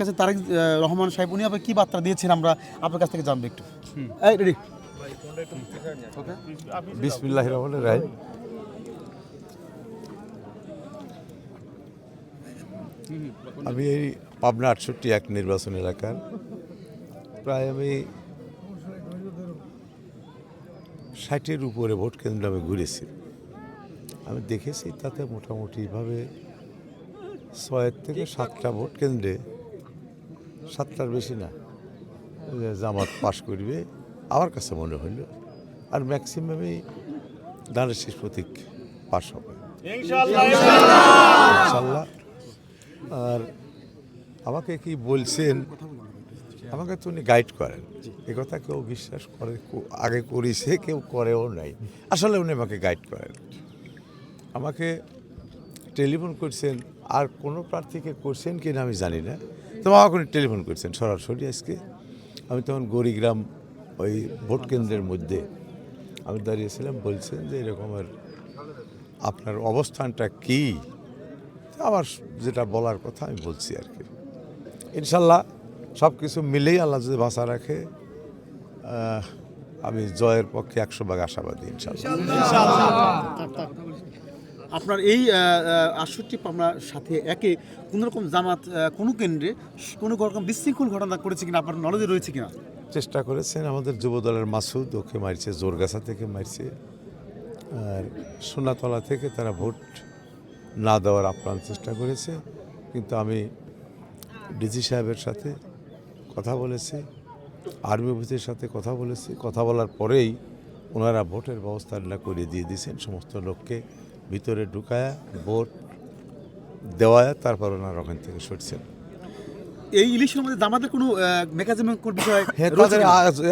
কাছে তারেক রহমান সাহেব উনি আপনাকে কি বার্তা দিয়েছেন? আমরা আপনার কাছ থেকে জানব একটু। এই রেডি বিসমিল্লাহ রহমান রাহিম। আমি এই পাবনা আটষট্টি এক নির্বাচন এলাকার। প্রায় আমি ষাটের উপরে ভোট কেন্দ্র আমি ঘুরেছি। আমি দেখেছি তাতে মোটামুটিভাবে ছয়ের থেকে সাতটা ভোট কেন্দ্রে সাতটার বেশি না। জামাত পাশ করবে আমার কাছে মনে হইল আর ম্যাক্সিমামই দানের শেষ প্রতীক পাশ হবে। ইনশাল্লাহ আর আমাকে কি বলছেন আমাকে তো উনি গাইড করেন। এ কথা কেউ বিশ্বাস করে আগে করেছে কেউ করেও নাই। আসলে উনি আমাকে গাইড করেন। আমাকে টেলিফোন করছেন আর কোনো প্রার্থীকে করছেন কি না আমি জানি না। তো আমাকে টেলিফোন করছেন? সরাসরি আজকে? আমি তখন গড়িগ্রাম ওই ভোট কেন্দ্রের মধ্যে আমি দাঁড়িয়েছিলাম বলছেন যে এরকমের আপনার অবস্থানটা কি? আমার যেটা বলার কথা আমি বলছি আর কি। ইনশাল্লাহ সব কিছু মিলেই আল্লাহ যদি বাঁচা রাখে আমি জয়ের পক্ষে একশো ভাগ আশাবাদী ইনশাল্লাহ। আপনার এই আটষট্টি পাবনার সাথে একে কোনো রকম জামাত কোনো কেন্দ্রে কোনো রকম বিশৃঙ্খল ঘটনা করেছে কিনা আপনার নলেজে রয়েছে কিনা? চেষ্টা করেছেন আমাদের যুব দলের মাসুদ, ওকে মারছে জোরগাছা থেকে মারছে। আর সোনাতলা থেকে তারা ভোট না দেওয়ার আপ্রাণ চেষ্টা করেছে। কিন্তু আমি ডিজি সাহেবের সাথে কথা বলেছি, আর্মি অফিসের সাথে কথা বলেছি। কথা বলার পরেই ওনারা ভোটের ব্যবস্থা করে দিয়ে দিয়েছেন সমস্ত লোককে। ভিতরে ঢুকায়া ভোট দেওয়ায় তারপর ওনারা ওখান থেকে সরছেন। এই ইলেকশনের মধ্যে জামাতের কোনো মেকানিজম কোন বিষয় হ্যাঁ তাদের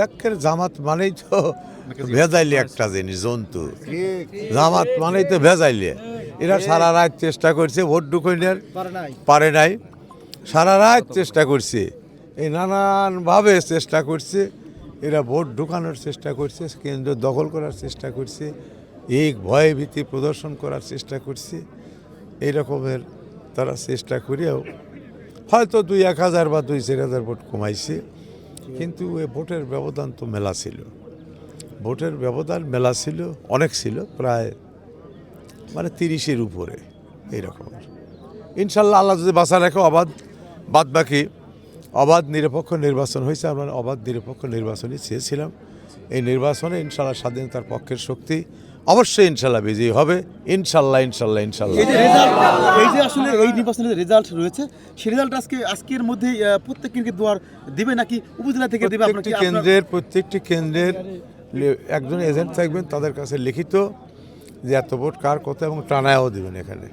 একের জামাত মানেই তো ভেজাইলি একটা জিনিস জন্তু। জামাত মানেই তো ভেজাইলি। এরা সারা রাত চেষ্টা করছে ভোট ঢুকাইনের পারে নাই। সারা রাত চেষ্টা করছে। এই নানানভাবে চেষ্টা করছে। এরা ভোট ঢুকানোর চেষ্টা করছে কেন্দ্র দখল করার চেষ্টা করছে। এই ভয় ভীতি প্রদর্শন করার চেষ্টা করছে। এই রকমের তারা চেষ্টা করেও হয়তো দুই এক হাজার বা দুই চার হাজার ভোট কমাইছে। কিন্তু এ ভোটের ব্যবধান তো মেলা ছিল। ভোটের ব্যবধান মেলা ছিল, অনেক ছিল, প্রায় মানে তিরিশের উপরে এইরকম ইনশাল্লাহ আল্লাহ যদি বাঁচা রাখে অবাধ, বাদ বাকি অবাধ নিরপেক্ষ নির্বাচন হয়েছে, আমরা অবাধ নিরপেক্ষ নির্বাচনই চেয়েছিলাম। এই নির্বাচনে ইনশাল্লাহ স্বাধীনতার পক্ষের শক্তি অবশ্যই ইনশাল্লাহ বিজয়ী হবে। ইনশাল্লাহ ইনশাল্লাহ ইনশাল্লাহ। এই যে রেজাল্ট এই যে আসলে এই নির্বাচনের রেজাল্ট রয়েছে সেই রেজাল্ট আজকে আজকের মধ্যে প্রত্যেক কেন্দ্রকে দুয়ার দেবে নাকি উপজেলা থেকে দেবে প্রত্যেকটি কেন্দ্রের প্রত্যেকটি কেন্দ্রের একজন এজেন্ট থাকবেন তাদের কাছে লিখিত যে এত ভোট কার কত এবং টানায়ও দিবেন এখানে।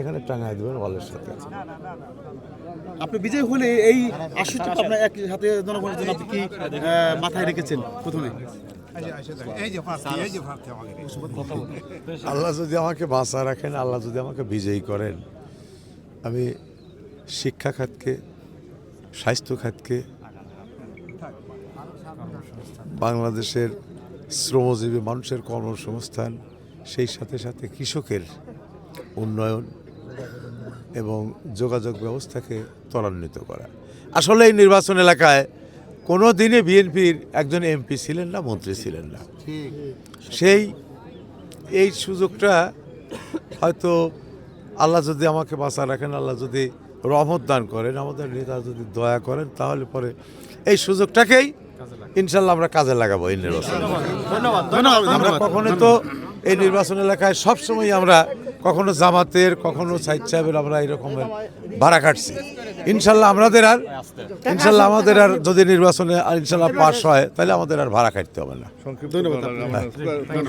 এখানে টানায় দেবেন ওয়ালের সাথে। আপনি বিজয় হলে এই আটষট্টি আপনার এক হাতে জনগণের জন্য আপনি কি মাথায় রেখেছেন প্রথমে? আল্লাহ যদি আমাকে বাঁচা রাখেন, আল্লাহ যদি আমাকে বিজয়ী করেন, আমি শিক্ষা খাতকে স্বাস্থ্য খাতকে বাংলাদেশের শ্রমজীবী মানুষের কর্মসংস্থান, সেই সাথে সাথে কৃষকের উন্নয়ন এবং যোগাযোগ ব্যবস্থাকে ত্বরান্বিত করা। আসলে এই নির্বাচন এলাকায় কোনো দিনে বিএনপির একজন এমপি ছিলেন না মন্ত্রী ছিলেন না। সেই এই সুযোগটা হয়তো আল্লাহ যদি আমাকে বাঁচা রাখেন আল্লাহ যদি রহমত দান করেন আমাদের নেতা যদি দয়া করেন তাহলে পরে এই সুযোগটাকেই ইনশাল্লাহ আমরা কাজে লাগাবো এই নির্বাচন ধন্যবাদ। ধন্যবাদ। আমরা কখনো তো এই নির্বাচন এলাকায় সবসময় আমরা কখনো জামাতের কখনো সাইদ সাহেবের আমরা এরকমের ভাড়া কাটছি। ইনশাল্লাহ আমাদের আর ইনশাল্লাহ আমাদের আর যদি নির্বাচনে আর ইনশাল্লাহ পাশ হয় তাহলে আমাদের আর ভাড়া কাটতে হবে না। ধন্যবাদ